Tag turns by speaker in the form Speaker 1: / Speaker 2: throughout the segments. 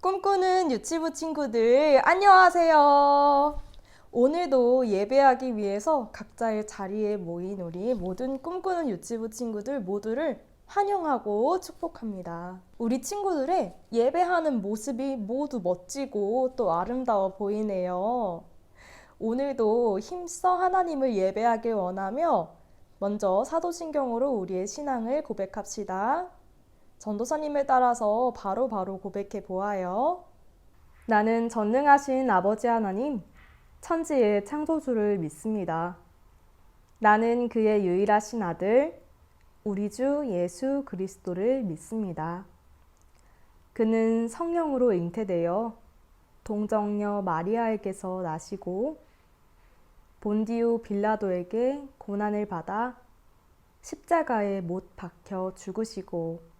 Speaker 1: 꿈꾸는 유치부 친구들, 안녕하세요. 오늘도 예배하기 위해서 각자의 자리에 모인 우리 모든 꿈꾸는 유치부 친구들 모두를 환영하고 축복합니다. 우리 친구들의 예배하는 모습이 모두 멋지고 또 아름다워 보이네요. 오늘도 힘써 하나님을 예배하길 원하며 먼저 사도신경으로 우리의 신앙을 고백합시다. 전도사님을 따라서 바로 바로 고백해 보아요. 나는 전능하신 아버지 하나님, 천지의 창조주를 믿습니다. 나는 그의 유일하신 아들, 우리 주 예수 그리스도를 믿습니다. 그는 성령으로 잉태되어 동정녀 마리아에게서 나시고 본디오 빌라도에게 고난을 받아 십자가에 못 박혀 죽으시고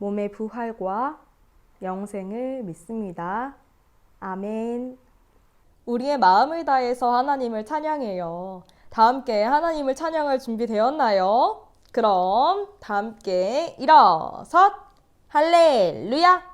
Speaker 1: 몸의 부활과 영생을 믿습니다. 아멘. 우리의 마음을 다해서 하나님을 찬양해요. 다 함께 하나님을 찬양할 준비되었나요? 그럼 다 함께 일어서 할렐루야!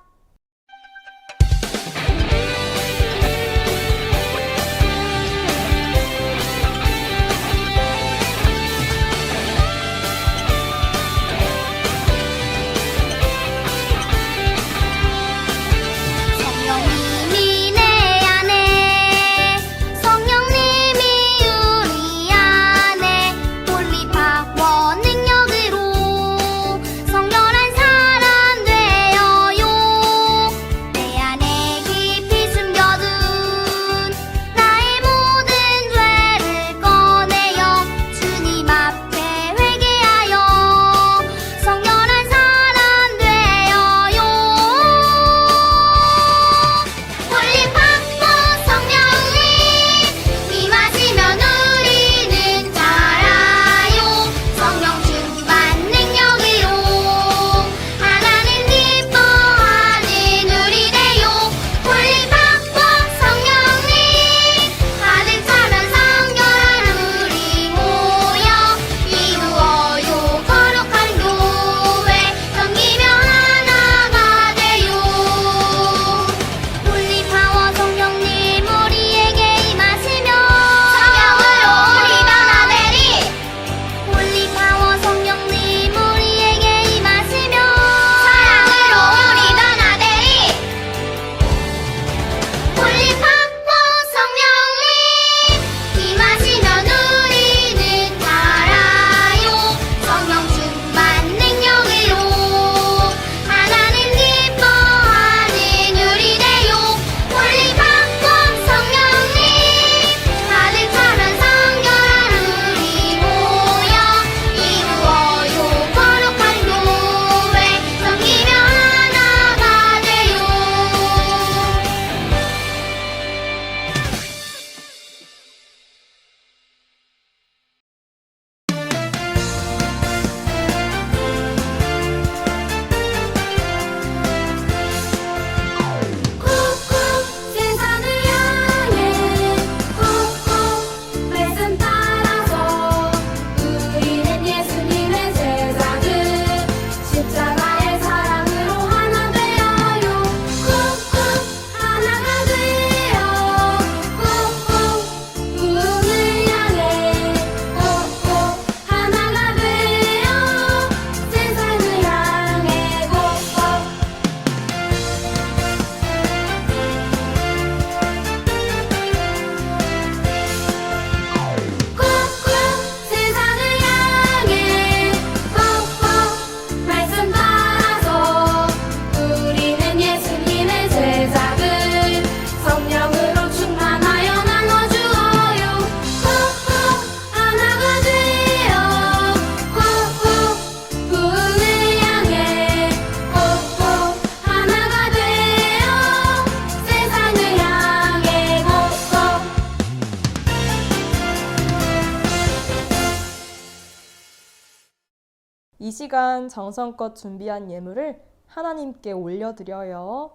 Speaker 1: 이 시간 정성껏 준비한 예물을 하나님께 올려드려요.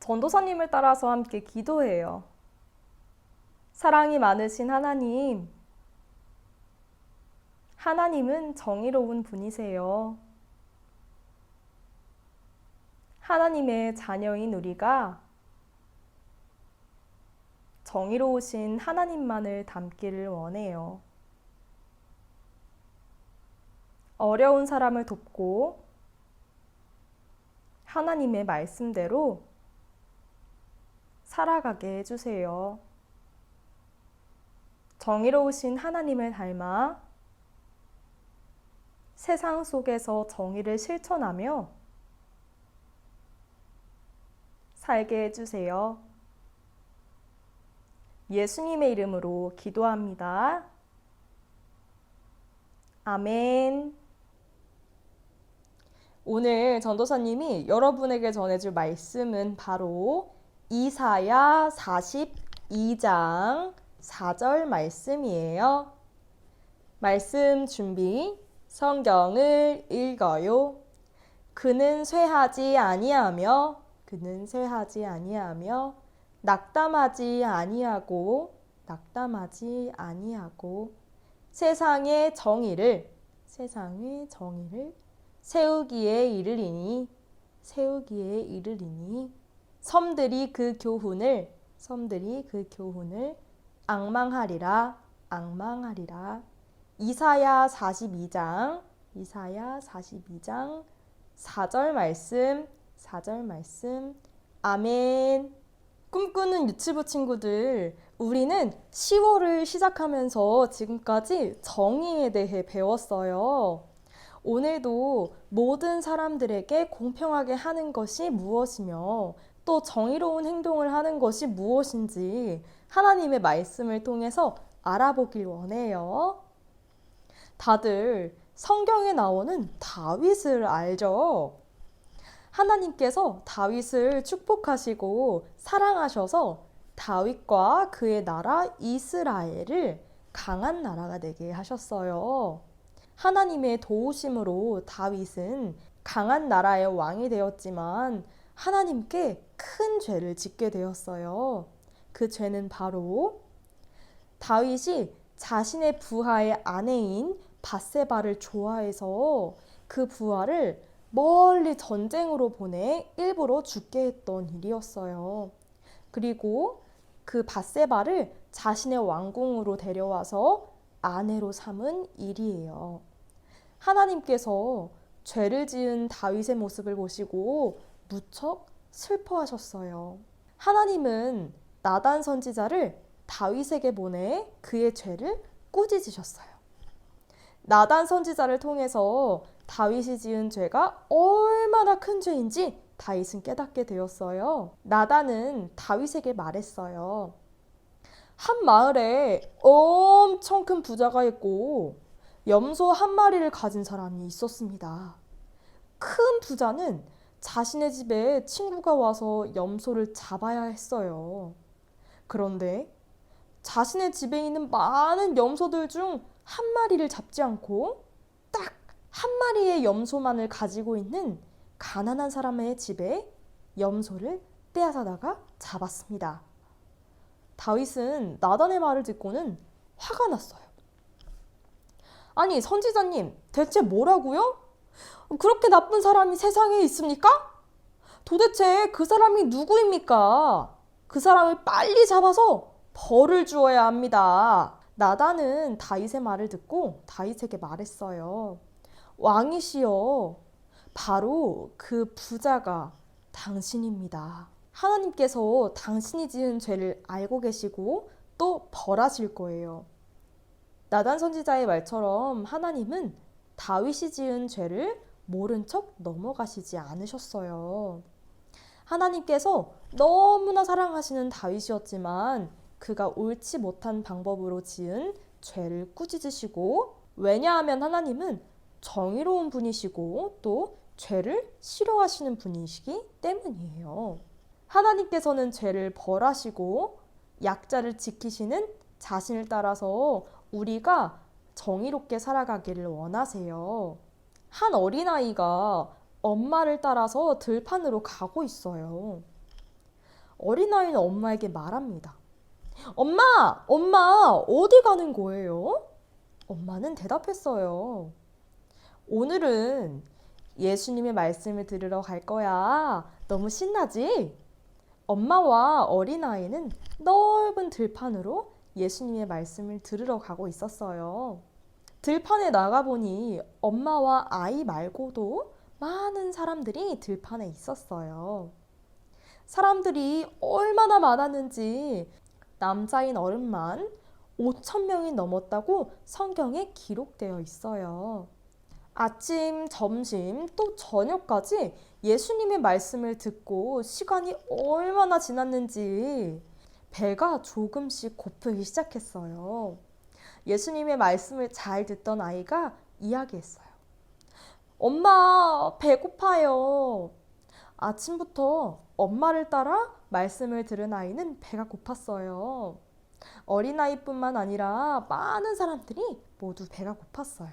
Speaker 1: 전도사님을 따라서 함께 기도해요. 사랑이 많으신 하나님, 하나님은 정의로운 분이세요. 하나님의 자녀인 우리가 정의로우신 하나님만을 닮기를 원해요. 어려운 사람을 돕고 하나님의 말씀대로 살아가게 해주세요. 정의로우신 하나님을 닮아 세상 속에서 정의를 실천하며 살게 해주세요. 예수님의 이름으로 기도합니다. 아멘. 오늘 전도사님이 여러분에게 전해줄 말씀은 바로 이사야 42장 4절 말씀이에요. 말씀 준비. 성경을 읽어요. 그는 쇠하지 아니하며 그는 쇠하지 아니하며 낙담하지 아니하고 낙담하지 아니하고 세상의 정의를 세상의 정의를 세우기에 이르리니 세우기에 이르리니 섬들이 그 교훈을 섬들이 그 교훈을 악망하리라 악망하리라 이사야 42장 이사야 42장 4절 말씀 4절 말씀 아멘 꿈꾸는 유치부 친구들 우리는 10월을 시작하면서 지금까지 정의에 대해 배웠어요. 오늘도 모든 사람들에게 공평하게 하는 것이 무엇이며 또 정의로운 행동을 하는 것이 무엇인지 하나님의 말씀을 통해서 알아보길 원해요. 다들 성경에 나오는 다윗을 알죠? 하나님께서 다윗을 축복하시고 사랑하셔서 다윗과 그의 나라 이스라엘을 강한 나라가 되게 하셨어요. 하나님의 도우심으로 다윗은 강한 나라의 왕이 되었지만 하나님께 큰 죄를 짓게 되었어요. 그 죄는 바로 다윗이 자신의 부하의 아내인 바세바를 좋아해서 그 부하를 멀리 전쟁으로 보내 일부러 죽게 했던 일이었어요. 그리고 그 바세바를 자신의 왕궁으로 데려와서 아내로 삼은 일이에요. 하나님께서 죄를 지은 다윗의 모습을 보시고 무척 슬퍼하셨어요. 하나님은 나단 선지자를 다윗에게 보내 그의 죄를 꾸짖으셨어요. 나단 선지자를 통해서 다윗이 지은 죄가 얼마나 큰 죄인지 다윗은 깨닫게 되었어요. 나단은 다윗에게 말했어요. 한 마을에 엄청 큰 부자가 있고 염소 한 마리를 가진 사람이 있었습니다. 큰 부자는 자신의 집에 친구가 와서 염소를 잡아야 했어요. 그런데 자신의 집에 있는 많은 염소들 중 한 마리를 잡지 않고 딱 한 마리의 염소만을 가지고 있는 가난한 사람의 집에 염소를 빼앗아다가 잡았습니다. 다윗은 나단의 말을 듣고는 화가 났어요. 아니, 선지자님, 대체 뭐라고요? 그렇게 나쁜 사람이 세상에 있습니까? 도대체 그 사람이 누구입니까? 그 사람을 빨리 잡아서 벌을 주어야 합니다. 나단은 다윗의 말을 듣고 다윗에게 말했어요. 왕이시여, 바로 그 부자가 당신입니다. 하나님께서 당신이 지은 죄를 알고 계시고 또 벌하실 거예요. 나단 선지자의 말처럼 하나님은 다윗이 지은 죄를 모른 척 넘어가시지 않으셨어요. 하나님께서 너무나 사랑하시는 다윗이었지만 그가 옳지 못한 방법으로 지은 죄를 꾸짖으시고 왜냐하면 하나님은 정의로운 분이시고 또 죄를 싫어하시는 분이시기 때문이에요. 하나님께서는 죄를 벌하시고 약자를 지키시는 자신을 따라서 우리가 정의롭게 살아가기를 원하세요. 한 어린아이가 엄마를 따라서 들판으로 가고 있어요. 어린아이는 엄마에게 말합니다. 엄마! 엄마! 어디 가는 거예요? 엄마는 대답했어요. 오늘은 예수님의 말씀을 들으러 갈 거야. 너무 신나지? 엄마와 어린아이는 넓은 들판으로 예수님의 말씀을 들으러 가고 있었어요. 들판에 나가보니 엄마와 아이 말고도 많은 사람들이 들판에 있었어요. 사람들이 얼마나 많았는지 남자인 어른만 5천 명이 넘었다고 성경에 기록되어 있어요. 아침, 점심, 또 저녁까지 예수님의 말씀을 듣고 시간이 얼마나 지났는지 배가 조금씩 고프기 시작했어요. 예수님의 말씀을 잘 듣던 아이가 이야기했어요. 엄마, 배고파요. 아침부터 엄마를 따라 말씀을 들은 아이는 배가 고팠어요. 어린아이뿐만 아니라 많은 사람들이 모두 배가 고팠어요.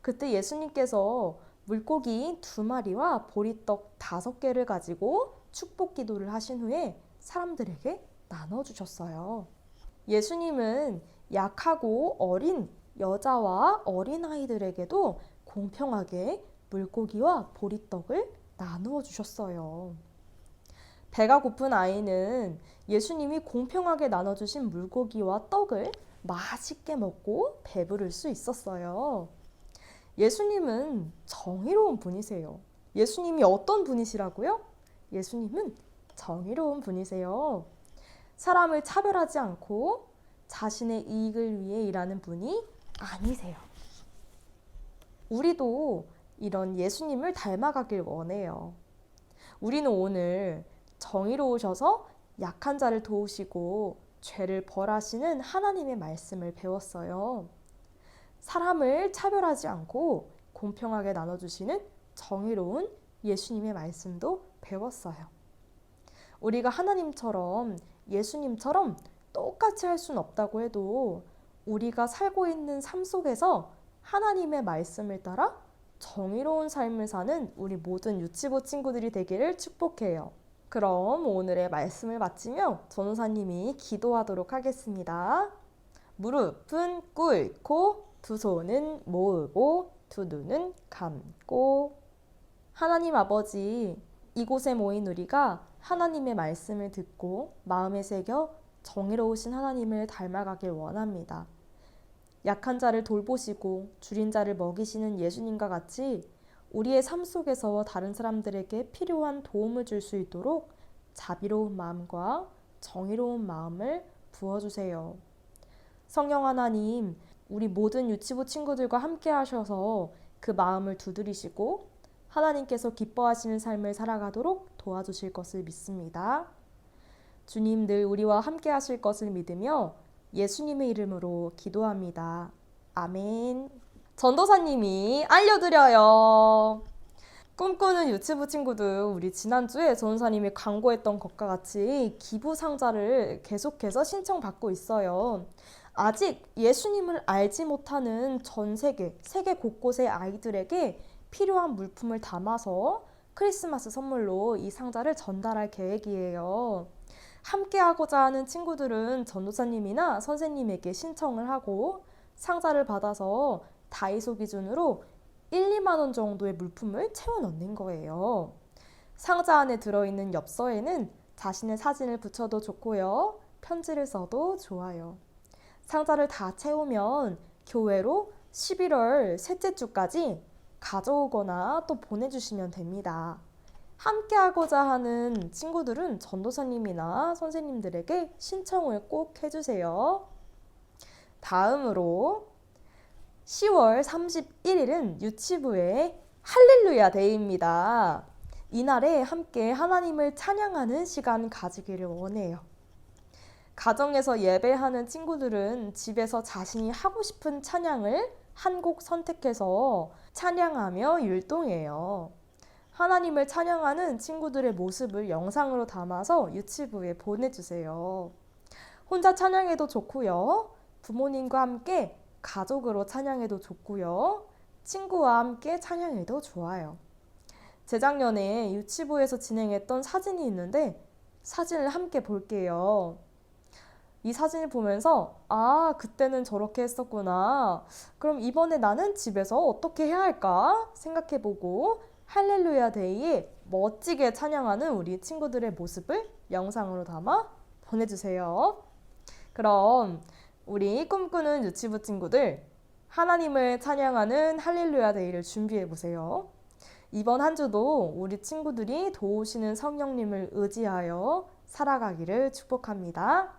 Speaker 1: 그때 예수님께서 물고기 두 마리와 보리떡 다섯 개를 가지고 축복 기도를 하신 후에 사람들에게 나눠주셨어요. 예수님은 약하고 어린 여자와 어린아이들에게도 공평하게 물고기와 보리떡을 나누어 주셨어요. 배가 고픈 아이는 예수님이 공평하게 나눠주신 물고기와 떡을 맛있게 먹고 배부를 수 있었어요. 예수님은 정의로운 분이세요. 예수님이 어떤 분이시라고요? 예수님은 정의로운 분이세요. 사람을 차별하지 않고 자신의 이익을 위해 일하는 분이 아니세요. 우리도 이런 예수님을 닮아가길 원해요. 우리는 오늘 정의로우셔서 약한 자를 도우시고 죄를 벌하시는 하나님의 말씀을 배웠어요. 사람을 차별하지 않고 공평하게 나눠주시는 정의로운 예수님의 말씀도 배웠어요. 우리가 하나님처럼 예수님처럼 똑같이 할 수는 없다고 해도 우리가 살고 있는 삶 속에서 하나님의 말씀을 따라 정의로운 삶을 사는 우리 모든 유치부 친구들이 되기를 축복해요. 그럼 오늘의 말씀을 마치며 전우사님이 기도하도록 하겠습니다. 무릎은 꿇고 두 손은 모으고 두 눈은 감고 하나님 아버지 이곳에 모인 우리가 하나님의 말씀을 듣고 마음에 새겨 정의로우신 하나님을 닮아가길 원합니다. 약한 자를 돌보시고 줄인 자를 먹이시는 예수님과 같이 우리의 삶 속에서 다른 사람들에게 필요한 도움을 줄 수 있도록 자비로운 마음과 정의로운 마음을 부어주세요. 성령 하나님, 우리 모든 유치부 친구들과 함께 하셔서 그 마음을 두드리시고 하나님께서 기뻐하시는 삶을 살아가도록 도와주실 것을 믿습니다. 주님 늘 우리와 함께 하실 것을 믿으며 예수님의 이름으로 기도합니다. 아멘. 전도사님이 알려드려요. 꿈꾸는 유치부 친구들 우리 지난주에 전도사님이 광고했던 것과 같이 기부 상자를 계속해서 신청받고 있어요. 아직 예수님을 알지 못하는 전 세계, 세계 곳곳의 아이들에게 필요한 물품을 담아서 크리스마스 선물로 이 상자를 전달할 계획이에요. 함께 하고자 하는 친구들은 전도사님이나 선생님에게 신청을 하고 상자를 받아서 다이소 기준으로 1, 2만 원 정도의 물품을 채워 넣는 거예요. 상자 안에 들어있는 엽서에는 자신의 사진을 붙여도 좋고요. 편지를 써도 좋아요. 상자를 다 채우면 교회로 11월 셋째 주까지 가져오거나 또 보내주시면 됩니다. 함께 하고자 하는 친구들은 전도사님이나 선생님들에게 신청을 꼭 해주세요. 다음으로 10월 31일은 유치부의 할렐루야 데이입니다. 이날에 함께 하나님을 찬양하는 시간 가지기를 원해요. 가정에서 예배하는 친구들은 집에서 자신이 하고 싶은 찬양을 한 곡 선택해서 찬양하며 율동해요. 하나님을 찬양하는 친구들의 모습을 영상으로 담아서 유치부에 보내주세요. 혼자 찬양해도 좋고요. 부모님과 함께 가족으로 찬양해도 좋고요. 친구와 함께 찬양해도 좋아요. 재작년에 유치부에서 진행했던 사진이 있는데 사진을 함께 볼게요. 이 사진을 보면서 아, 그때는 저렇게 했었구나. 그럼 이번에 나는 집에서 어떻게 해야 할까 생각해 보고 할렐루야 데이에 멋지게 찬양하는 우리 친구들의 모습을 영상으로 담아 보내주세요. 그럼 우리 꿈꾸는 유치부 친구들 하나님을 찬양하는 할렐루야 데이를 준비해 보세요. 이번 한 주도 우리 친구들이 도우시는 성령님을 의지하여 살아가기를 축복합니다.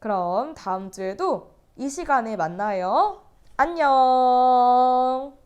Speaker 1: 그럼 다음 주에도 이 시간에 만나요. 안녕!